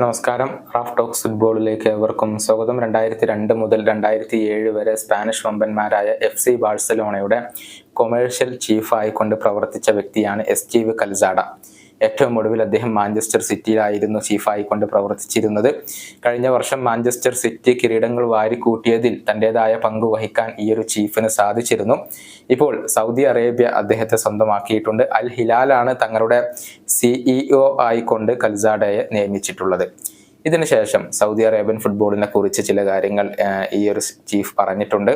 നമസ്കാരം. Raf talks ഫുട്ബോളിലേക്ക് ഏവർക്കും സ്വാഗതം. രണ്ടായിരത്തി രണ്ട് മുതൽ രണ്ടായിരത്തി ഏഴ് വരെ സ്പാനിഷ് വമ്പന്മാരായ എഫ് സി ബാഴ്സലോണയുടെ കൊമേഴ്ഷ്യൽ ചീഫായിക്കൊണ്ട് പ്രവർത്തിച്ച വ്യക്തിയാണ് എസ് ടി വി കൽസാഡ. ഏറ്റവും ഒടുവിൽ അദ്ദേഹം മാഞ്ചസ്റ്റർ സിറ്റിയിലായിരുന്നു ചീഫായിക്കൊണ്ട് പ്രവർത്തിച്ചിരുന്നത്. കഴിഞ്ഞ വർഷം മാഞ്ചസ്റ്റർ സിറ്റി കിരീടങ്ങൾ വാരിക്കൂട്ടിയതിൽ തന്റെതായ പങ്ക് വഹിക്കാൻ ഈ ഒരു ചീഫിന് സാധിച്ചിരുന്നു. ഇപ്പോൾ സൗദി അറേബ്യ അദ്ദേഹത്തെ സ്വന്തമാക്കിയിട്ടുണ്ട്. അൽ ഹിലാലാണ് തങ്ങളുടെ സിഇഒ ആയിക്കൊണ്ട് കൽസാഡയെ നിയമിച്ചിട്ടുള്ളത്. ഇതിനുശേഷം സൗദി അറേബ്യൻ ഫുട്ബോളിനെ കുറിച്ച് ചില കാര്യങ്ങൾ ഈ ഒരു ചീഫ് പറഞ്ഞിട്ടുണ്ട്.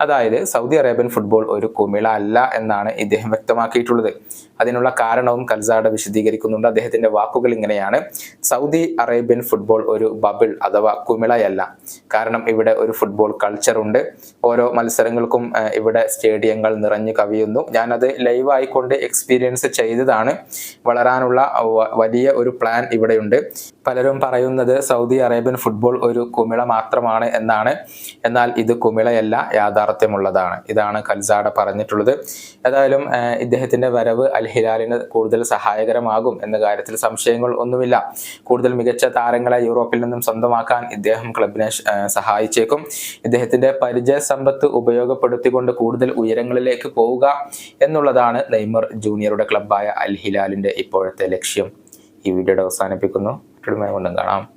അതായത് സൗദി അറേബ്യൻ ഫുട്ബോൾ ഒരു കുമിള അല്ല എന്നാണ് ഇദ്ദേഹം വ്യക്തമാക്കിയിട്ടുള്ളത്. അതിനുള്ള കാരണവും കൽസാഡ വിശദീകരിക്കുന്നുണ്ട്. അദ്ദേഹത്തിന്റെ വാക്കുകൾ ഇങ്ങനെയാണ്. സൗദി അറേബ്യൻ ഫുട്ബോൾ ഒരു ബബിൾ അഥവാ കുമിളയല്ല. കാരണം ഇവിടെ ഒരു ഫുട്ബോൾ കൾച്ചർ ഉണ്ട്. ഓരോ മത്സരങ്ങൾക്കും ഇവിടെ സ്റ്റേഡിയങ്ങൾ നിറഞ്ഞു കവിയുന്നു. ഞാനത് ലൈവ് ആയിക്കൊണ്ട് എക്സ്പീരിയൻസ് ചെയ്തതാണ്. വളരാനുള്ള വലിയ ഒരു പ്ലാൻ ഇവിടെയുണ്ട്. പലരും പറയുന്നത് സൗദി അറേബ്യൻ ഫുട്ബോൾ ഒരു കുമിള മാത്രമാണ് എന്നാണ്. എന്നാൽ ഇത് കുമിളയല്ല യാഥാർത്ഥ്യമുള്ളതാണ്. ഇതാണ് കൽസാഡ പറഞ്ഞിട്ടുള്ളത്. ഏതായാലും ഇദ്ദേഹത്തിന്റെ വരവ് അൽ ഹിലാലിന് കൂടുതൽ സഹായകരമാകും എന്ന കാര്യത്തിൽ സംശയങ്ങൾ ഒന്നുമില്ല. കൂടുതൽ മികച്ച താരങ്ങളെ യൂറോപ്പിൽ നിന്നും സ്വന്തമാക്കാൻ ഇദ്ദേഹം ക്ലബിനെ സഹായിച്ചേക്കും. ഇദ്ദേഹത്തിന്റെ പരിചയ സമ്പത്ത് ഉപയോഗപ്പെടുത്തിക്കൊണ്ട് കൂടുതൽ ഉയരങ്ങളിലേക്ക് പോവുക എന്നുള്ളതാണ് നെയ്മർ ജൂനിയറുടെ ക്ലബ്ബായ അൽ ഹിലാലിന്റെ ഇപ്പോഴത്തെ ലക്ഷ്യം. ഈ വീഡിയോയുടെ അവസാനിപ്പിക്കുന്നു. മറ്റൊരു കാണാം.